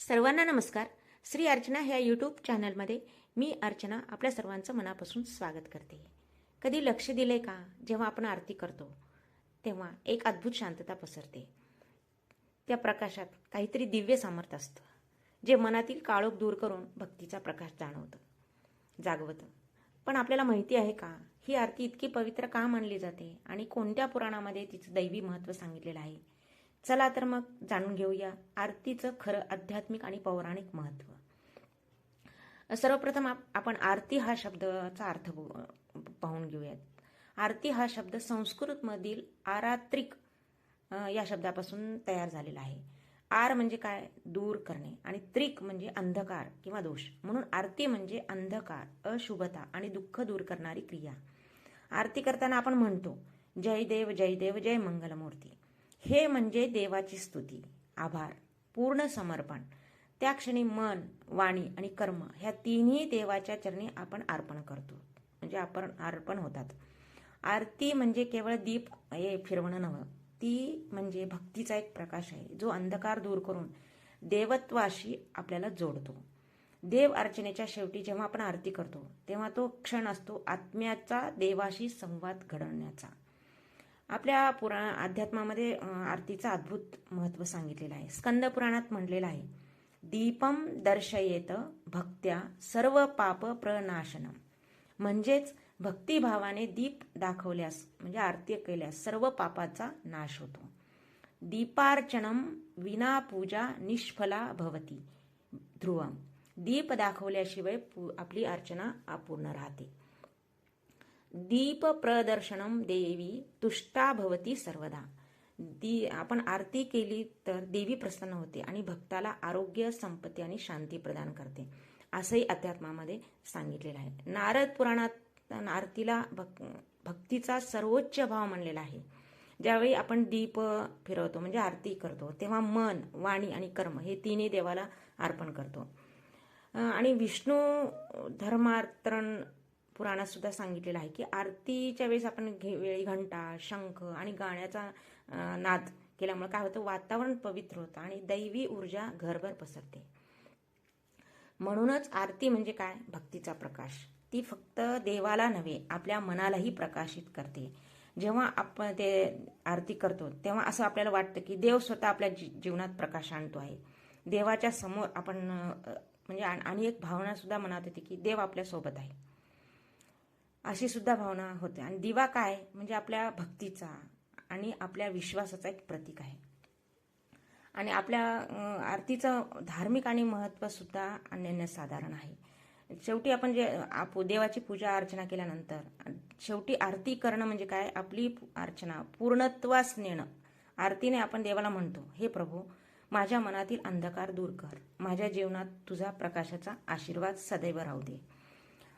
सर्वांना नमस्कार. श्री अर्चना ह्या यूट्यूब चॅनलमध्ये मी अर्चना आपल्या सर्वांचं मनापासून स्वागत करते. कधी लक्ष दिले का? जेव्हा आपण आरती करतो तेव्हा एक अद्भुत शांतता पसरते. त्या प्रकाशात काहीतरी दिव्य सामर्थ्य असतं जे मनातील काळोख दूर करून भक्तीचा प्रकाश जाणवतं जागवतं. पण आपल्याला माहिती आहे का? ही आरती इतकी पवित्र का मानली जाते? आणि कोणत्या पुराणामध्ये तिचं दैवी महत्त्व सांगितलेलं आहे? चला तर मग जाणून घेऊया आरतीचं खरं आध्यात्मिक आणि पौराणिक महत्त्व. सर्वप्रथम आप- आपण आरती हा शब्दाचा अर्थ पाहून घेऊयात. आरती हा शब्द संस्कृतमधील आरात्रिक या शब्दापासून तयार झालेला आहे. आर म्हणजे काय? दूर करणे. आणि त्रिक म्हणजे अंधकार किंवा दोष. म्हणून आरती म्हणजे अंधकार अशुभता आणि दुःख दूर करणारी क्रिया. आरती करताना आपण म्हणतो जय देव जय देव जय मंगलमूर्ती. हे म्हणजे देवाची स्तुती आभार पूर्ण समर्पण. त्या क्षणी मन वाणी आणि कर्म ह्या तिन्ही देवाच्या चरणी आपण अर्पण करतो. म्हणजे आपण अर्पण होतात. आरती म्हणजे केवळ दीप हे फिरवणं नव्हं. ती म्हणजे भक्तीचा एक प्रकाश आहे जो अंधकार दूर करून देवत्वाशी आपल्याला जोडतो. देव अर्चनेच्या शेवटी जेव्हा आपण आरती करतो तेव्हा तो क्षण असतो आत्म्याचा देवाशी संवाद घडवण्याचा. आपल्या पुराण अध्यात्मामध्ये आरतीचं अद्भुत महत्त्व सांगितलेलं आहे. स्कंद पुराणात म्हटलेलं आहे दीपम दर्शयेत भक्त्या सर्व पाप प्रनाशनम. म्हणजेच भक्तिभावाने दीप दाखवल्यास म्हणजे आरती केल्यास सर्व पापाचा नाश होतो. दीपार्चनम विना पूजा निष्फला भवती ध्रुवम. दीप दाखवल्याशिवाय पू- आपली अर्चना अपूर्ण राहते. दीपप्रदर्शनम देवी तुष्टा भवती सर्वदा. दी आपण आरती केली तर देवी प्रसन्न होते आणि भक्ताला आरोग्य संपत्ती आणि शांती प्रदान करते असंही अध्यात्मामध्ये सांगितलेलं आहे. नारद पुराणात आरतीला भक् भक्तीचा सर्वोच्च भाव म्हणलेला आहे. ज्यावेळी आपण दीप फिरवतो म्हणजे आरती करतो तेव्हा मन वाणी आणि कर्म हे तिन्ही देवाला अर्पण करतो. आणि विष्णू धर्मार्तरण पुराणात सुद्धा सांगितलेलं आहे की आरतीच्या वेळेस आपण घे वेळी घंटा शंख आणि गाण्याचा नाद केल्यामुळे काय होतं? वातावरण पवित्र होतं आणि दैवी ऊर्जा घरभर पसरते. म्हणूनच आरती म्हणजे काय? भक्तीचा प्रकाश. ती फक्त देवाला नव्हे आपल्या मनालाही प्रकाशित करते. जेव्हा आपण ते आरती करतो तेव्हा असं आपल्याला वाटतं की देव स्वतः आपल्या जी- जीवनात प्रकाश आणतो आहे. देवाच्या समोर आपण म्हणजे आणि एक भावना सुद्धा मनात येते की देव आपल्यासोबत आहे. अशी सुद्धा भावना होते. आणि दिवा काय? म्हणजे आपल्या भक्तीचा आणि आपल्या विश्वासाचा एक प्रतीक आहे. आणि आपल्या आरतीचं धार्मिक आणि महत्त्व सुद्धा अनन्यसाधारण आहे. शेवटी आपण जे आप देवाची पूजा अर्चना केल्यानंतर शेवटी आरती करणं म्हणजे काय? आपली अर्चना पूर्णत्वास नेणं. आरतीने आपण देवाला म्हणतो हे प्रभू माझ्या मनातील अंधकार दूर कर. माझ्या जीवनात तुझा प्रकाशाचा आशीर्वाद सदैव राहू दे.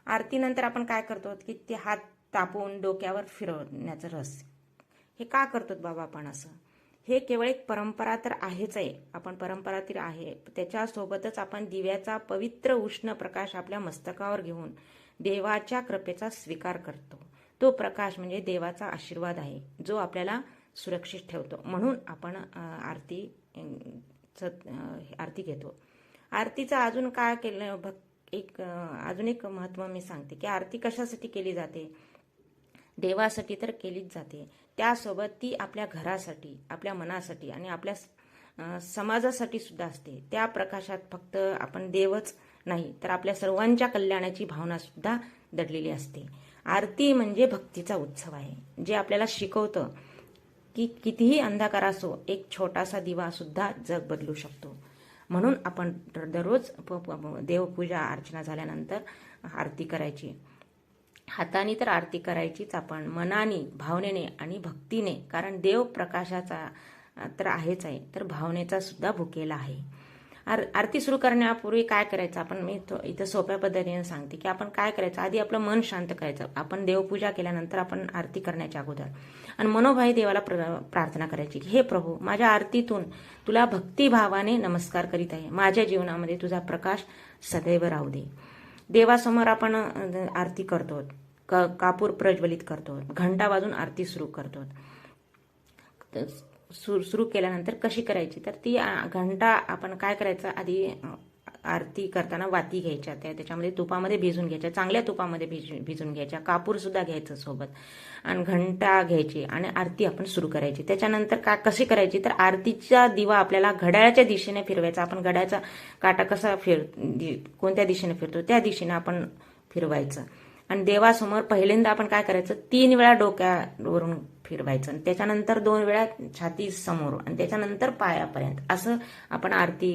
आरतीनंतर आपण काय करतो की ते हात तापून डोक्यावर फिरवण्याचं रस हे का करतो बाबा आपण असं? हे केवळ एक परंपरा तर आहेच आहे. आपण परंपरा तर आहे. त्याच्यासोबतच आपण दिव्याचा पवित्र उष्ण प्रकाश आपल्या मस्तकावर घेऊन देवाच्या कृपेचा स्वीकार करतो. तो प्रकाश म्हणजे देवाचा आशीर्वाद आहे जो आपल्याला सुरक्षित ठेवतो. म्हणून आपण आरती आरती घेतो. आरतीचं अजून काय केलं भक्त एक अजून एक महत्त्व मी सांगते की आरती कशासाठी केली जाते? देवासाठी तर केलीच जाते. त्यासोबत ती आपल्या घरासाठी आपल्या मनासाठी आणि आपल्या समाजासाठी सुद्धा असते. त्या प्रकाशात फक्त आपण देवच नाही तर आपल्या सर्वांच्या कल्याणाची भावना सुद्धा दडलेली असते. आरती म्हणजे भक्तीचा उत्सव आहे जे आपल्याला शिकवतं की कितीही अंधकार असो एक छोटासा दिवा सुद्धा जग बदलू शकतो. म्हणून आपण दररोज प- देवपूजा अर्चना झाल्यानंतर आरती करायची. हाताने तर आरती करायचीच आपण मनाने भावनेने आणि भक्तीने. कारण देव प्रकाशाचा तर आहेच आहे. तर भावनेचा सुद्धा भुकेला आहे. आर आरती सुरू करण्यापूर्वी काय करायचं? आपण मी तो इथं सोप्या पद्धतीने सांगते की आपण काय करायचं? आधी आपलं मन शांत करायचं. आपण देवपूजा केल्यानंतर आपण आरती करण्याच्या अगोदर. आणि मनोभाई देवाला प्र प्रार्थना करायची की हे प्रभू माझ्या आरतीतून तुला भक्तिभावाने नमस्कार करीत आहे. माझ्या जीवनामध्ये तुझा प्रकाश सदैव राहू दे. देवासमोर आपण आरती करतो. क कापूर प्रज्वलित करतो. घंटा वाजून आरती सुरू करतो. सुरू सुरू केल्यानंतर कशी करायची? तर ती घंटा आपण काय करायचं? आधी आरती करताना वाती घ्यायच्या. त्या त्याच्यामध्ये तुपामध्ये भिजून घ्यायच्या. चांगल्या तुपामध्ये भिजून भिजून घ्यायच्या. कापूर सुद्धा घ्यायचं सोबत. आणि घंटा घ्यायची आणि आरती आपण सुरू करायची. त्याच्यानंतर का कशी करायची? तर आरतीचा दिवा आपल्याला घड्याळाच्या दिशेने फिरवायचा. आपण घड्याळाचा काटा कसा फिर कोणत्या दिशेने फिरतो? त्या दिशेने आपण फिरवायचं. आणि देवासमोर पहिल्यांदा आपण काय करायचं? तीन वेळा डोक्यावरून फिरवायचं. आणि त्याच्यानंतर दोन वेळा छाती समोर आणि त्याच्यानंतर पायापर्यंत. असं आपण आरती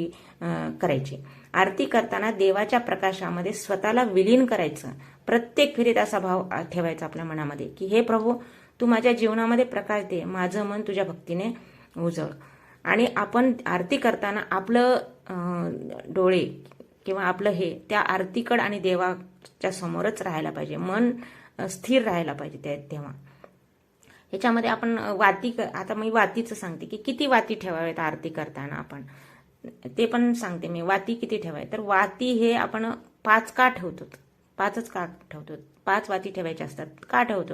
करायची. आरती करताना देवाच्या प्रकाशामध्ये स्वतःला विलीन करायचं. प्रत्येक फेरीत असा भाव ठेवायचा आपल्या मनामध्ये की हे प्रभू तू माझ्या जीवनामध्ये प्रकाश दे. माझं मन तुझ्या भक्तीने उजळ. आणि आपण आरती करताना आपलं डोळे किंवा आपलं हे त्या आरतीकड आणि देवाच्या समोरच राहायला पाहिजे. मन स्थिर राहायला पाहिजे त्या तेव्हा. ह्याच्यामध्ये आपण वाती क- आता मी वातीचं सांगते की किती वाती ठेवाव्यात आरती करताना आपण. ते पण सांगते मी वाती किती ठेवाय तर वाती हे आपण पाच का ठेवतो पाचच का ठेवतो पाच वाती ठेवायच्या असतात का ठेवतो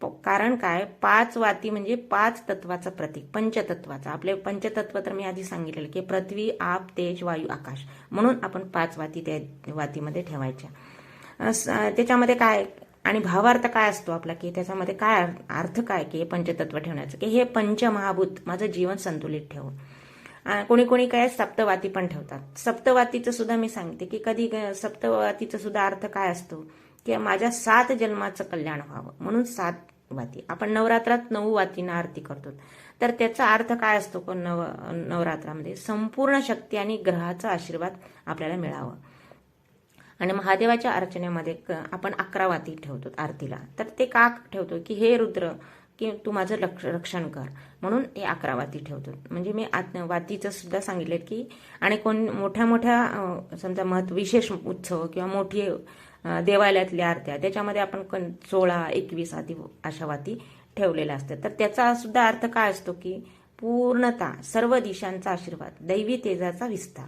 प- कारण काय? पाच वाती म्हणजे पाच तत्वाचं प्रतीक पंचतत्वाचं. आपले पंचतत्व तर मी आधी सांगितलेलं की पृथ्वी आप तेज वायू आकाश. म्हणून आपण पाच वाती त्या वातीमध्ये ठेवायच्या. त्याच्यामध्ये काय? आणि भावार्थ काय असतो आपला? की त्याच्यामध्ये काय अर्थ काय? की हे पंचतत्व ठेवण्याचं? की हे पंचमहाभूत माझं जीवन संतुलित ठेवून. कोणी कोणी काय सप्तवाती पण ठेवतात. सप्तवातीचं सुद्धा मी सांगते की कधी सप्तवातीचा सप्तवातीचं सुद्धा अर्थ काय असतो? की माझ्या सात जन्माचं कल्याण व्हावं. म्हणून सात वाती. आपण नवरात्रात नऊ वातींना आरती करतो. तर त्याचा अर्थ काय असतो? को नव नवरात्रामध्ये संपूर्ण शक्ती आणि ग्रहाचा आशीर्वाद आपल्याला मिळावं. आणि महादेवाच्या अर्चनेमध्ये क- आपण अकरा वाती ठेवतो आरतीला. तर ते का ठेवतो की हे रुद्र की तू माझं लक्ष रक्षण कर. म्हणून हे अकरा वाती ठेवतो. म्हणजे मी आत वातीचं सुद्धा सांगितलं की आणि कोण मोठ्या मोठ्या समजा महत्त्व विशेष उत्सव किंवा मोठी देवालयातल्या आरत्या त्याच्यामध्ये आपण कोण सोळा एकवीस आधी अशा वाती ठेवलेल्या असतात. तर त्याचा सुद्धा अर्थ काय असतो की पूर्णता सर्व दिशांचा आशीर्वाद दैवी तेजाचा विस्तार.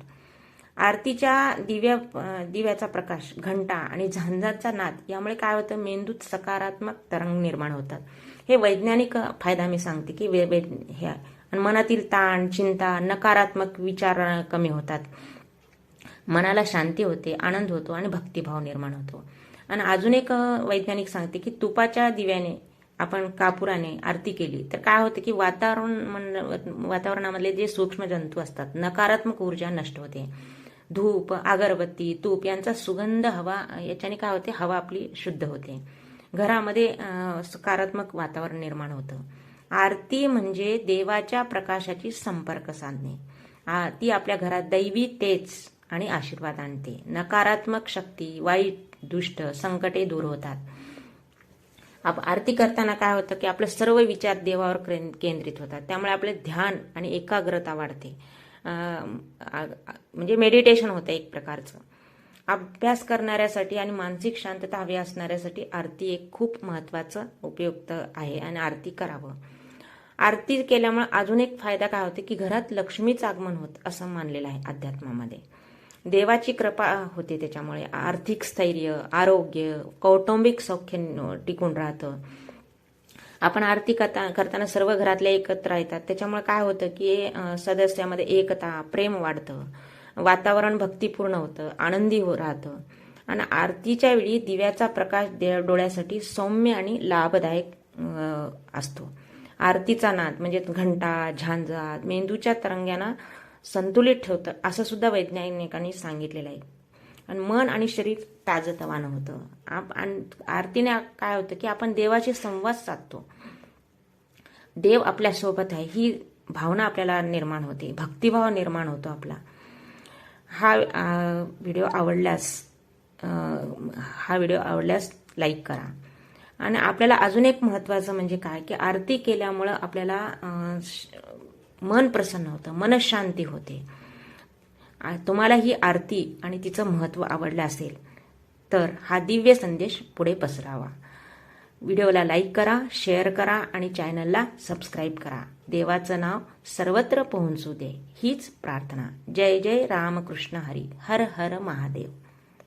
आरतीच्या दिव्या दिव्याचा प्रकाश घंटा आणि झांजाचा नाद यामुळे काय होतं? मेंदूत सकारात्मक तरंग निर्माण होतात. हे वैज्ञानिक फायदा मी सांगते की वे वे- हे आणि मनातील ताण चिंता नकारात्मक विचार कमी होतात. मनाला शांती होते आनंद होतो आणि भक्तिभाव निर्माण होतो. आणि अजून एक वैज्ञानिक सांगते की तुपाच्या दिव्याने आपण कापुराने आरती केली. तर काय होतं की वातावरण वातावरणामधले जे सूक्ष्म जंतू असतात नकारात्मक ऊर्जा नष्ट होते. धूप अगरबत्ती तूप यांचा सुगंध हवा याच्याने काय होते? हवा आपली शुद्ध होते. घरामध्ये सकारात्मक वातावरण निर्माण होतं. आरती म्हणजे देवाच्या प्रकाशाची संपर्क साधणे. ती आपल्या घरात दैवी तेज आणि आशीर्वाद आणते. नकारात्मक शक्ती वाईट दुष्ट संकटे दूर होतात. आप आरती करताना काय होतं की आपले सर्व विचार देवावर केंद्रित होतात. त्यामुळे आपले ध्यान आणि एकाग्रता वाढते. म्हणजे मेडिटेशन होतं एक प्रकारचं. अभ्यास करणाऱ्यासाठी आणि मानसिक शांतता हवी असणाऱ्यासाठी आरती एक खूप महत्त्वाचं उपयुक्त आहे आणि आरती करावं. आरती केल्यामुळे अजून एक फायदा काय होते की घरात लक्ष्मीचं आगमन होत असं मानलेलं आहे अध्यात्मामध्ये. देवाची कृपा होते त्याच्यामुळे आर्थिक स्थैर्य आरोग्य कौटुंबिक सौख्य टिकून राहतं. आपण आरती करता करताना सर्व घरातले एकत्र येतात. त्याच्यामुळे काय होतं की सदस्यामध्ये एकता प्रेम वाढतं. वातावरण भक्तिपूर्ण होतं आनंदी हो राहतं. आणि आरतीच्या वेळी दिव्याचा प्रकाश दे- डोळ्यासाठी सौम्य आणि लाभदायक असतो. आरतीचा नाद म्हणजे घंटा झांजा मेंदूच्या तरंग्यांना संतुलित ठेवतं असं सुद्धा वैज्ञानिकांनी सांगितलेलं आहे. आणि मन आणि शरीर ताजतवानं होतं. आप आणि आरतीने काय होतं की आपण देवाशी संवाद साधतो. देव आपल्यासोबत आहे ही भावना आपल्याला निर्माण होते भक्तिभाव निर्माण होतो आपला. हा व्हिडिओ आवडल्यास हा व्हिडिओ आवडल्यास लाईक करा. आणि आपल्याला अजून एक महत्त्वाचं म्हणजे काय की आरती केल्यामुळं आपल्याला मन प्रसन्न होतं मनशांती होते. तुम्हाला ही आरती आणि तिचं महत्त्व आवडलं असेल तर हा दिव्य संदेश पुढे पसरावा. व्हिडिओला लाईक करा शेअर करा आणि चॅनलला सबस्क्राईब करा. देवाचं नाव सर्वत्र पोहोचू दे हीच प्रार्थना. जय जय रामकृष्ण हरी. हर हर महादेव.